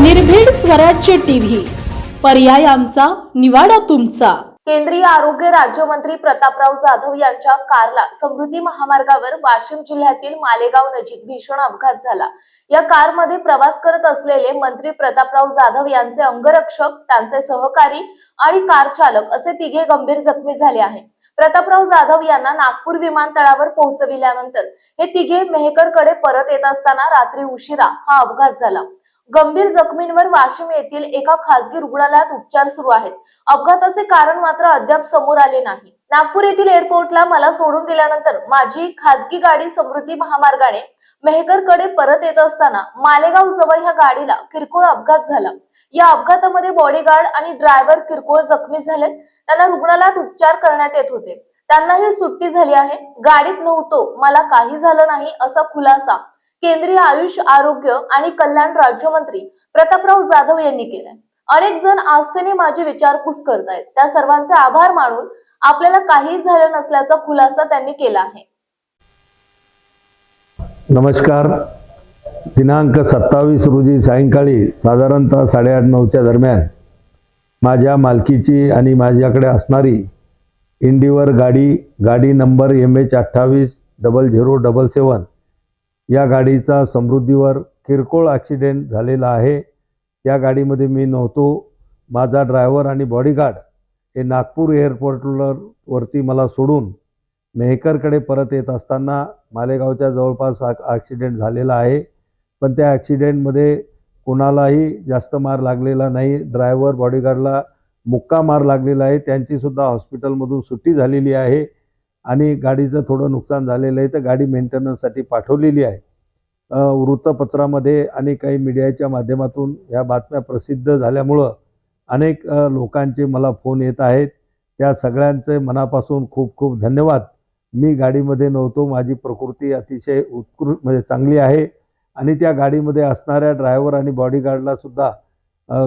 निर्भीड स्वराज्य टीव्ही. पर्याय आमचा निवाडा तुमचा. केंद्रीय आरोग्य राज्यमंत्री प्रतापराव जाधव यांच्या कारला समृद्धी महामार्गावर वाशिम जिल्ह्यातील मालेगाव नजीक भीषण अपघात झाला. या कारमध्ये प्रवास करत असलेले मंत्री प्रतापराव जाधव यांचे अंगरक्षक त्यांचे सहकारी आणि कार चालक असे तिघे गंभीर जखमी झाले आहे प्रतापराव जाधव यांना नागपूर विमानतळावर पोहोचविल्यानंतर हे तिघे मेहकरकडे परत येत असताना रात्री उशिरा हा अपघात झाला. गंभीर जखमींवर वाशिम येथील एका खासगी रुग्णालयात उपचार सुरू आहेत. अपघाताचे कारण मात्र अद्याप समोर आले नाही. नागपूर येथील एअरपोर्टला मला सोडून दिल्यानंतर माझी खासगी गाडी समृद्धी महामार्गाने मेहकरकडे परत येत असताना मालेगाव जवळ ह्या गाडीला किरकोळ अपघात झाला. या अपघातामध्ये बॉडीगार्ड आणि ड्रायव्हर किरकोळ जखमी झाले त्यांना रुग्णालयात उपचार करण्यात येत होते. त्यांनाही सुट्टी झाली आहे. गाडीत नव्हतो. मला काही झालं नाही असा खुलासा केंद्रीय आयुष आरोग्य आणि कल्याण राज्यमंत्री प्रतापराव जाधव यांनी केलाय. अनेक जण आस्थेने माझी विचारपूस करतायत त्या सर्वांचे आभार मानून आपल्याला काही झालं नसल्याचा खुलासा त्यांनी केला आहे. नमस्कार. दिनांक सत्तावीस रोजी सायंकाळी साधारणतः साडेआठ नऊच्या दरम्यान माझ्या मालकीची आणि माझ्याकडे असणारी इंडिवर गाडी गाडी नंबर एम एच अठ्ठावीस डबल झिरो डबल सेवन या गाडीचा समृद्धीवर किरकोळ ॲक्सिडेंट झालेला आहे. त्या गाडीमध्ये मी नव्हतो. माझा ड्रायव्हर आणि बॉडीगार्ड हे नागपूर एअरपोर्टवर वरती मला सोडून मेहकरकडे परत येत असताना मालेगावच्या जवळपास हा ॲक्सिडेंट झालेला आहे. पण त्या ॲक्सिडेंटमध्ये कोणालाही जास्त मार लागलेला नाही. ड्रायव्हर बॉडीगार्डला मुक्का मार लागलेला आहे. त्यांचीसुद्धा हॉस्पिटलमधून सुट्टी झालेली आहे. आणि गाडीचं थोडं नुकसान झालेलं आहे तर गाडी मेंटेनन्ससाठी पाठवलेली आहे. वृत्तपत्रामध्ये आणि काही मीडियाच्या माध्यमातून ह्या बातम्या प्रसिद्ध झाल्यामुळं अनेक लोकांचे मला फोन येत आहेत. त्या सगळ्यांचे मनापासून खूप खूप धन्यवाद. मी गाडीमध्ये नव्हतो माझी प्रकृती अतिशय उत्कृष्ट म्हणजे चांगली आहे. आणि त्या गाडीमध्ये असणाऱ्या ड्रायव्हर आणि बॉडीगार्डला सुद्धा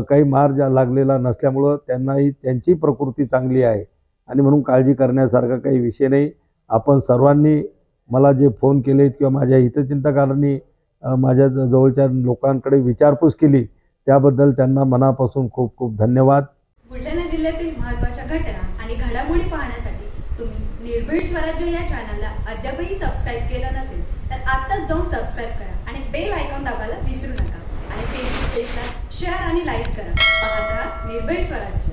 काही मार जा लागलेला नसल्यामुळं त्यांनाही त्यांची प्रकृती चांगली आहे. आणि म्हणून काळजी करण्यासारखा काही विषय नाही. आपण सर्वांनी मला जे फोन केले किंवा माझ्या हितचिंतकांनी माझ्या जवळच्या लोकांकडे विचारपूस केली त्याबद्दल त्यांना मनापासून खूप खूप धन्यवाद. बुलढाणा जिल्ह्यातील महत्त्वाच्या घटना आणि घडामोडी पाहण्यासाठी तुम्ही निर्भीड स्वराज्य या चॅनलला अद्यापही सबस्क्राईब केलं नसेल तर आत्ताच जाऊन सबस्क्राईब करा आणि बेल आयकॉन दाबायला विसरू नका. आणि फेसबुक पेजला शेअर आणि लाईक करा. पाहत राहा निर्भीड स्वराज्य.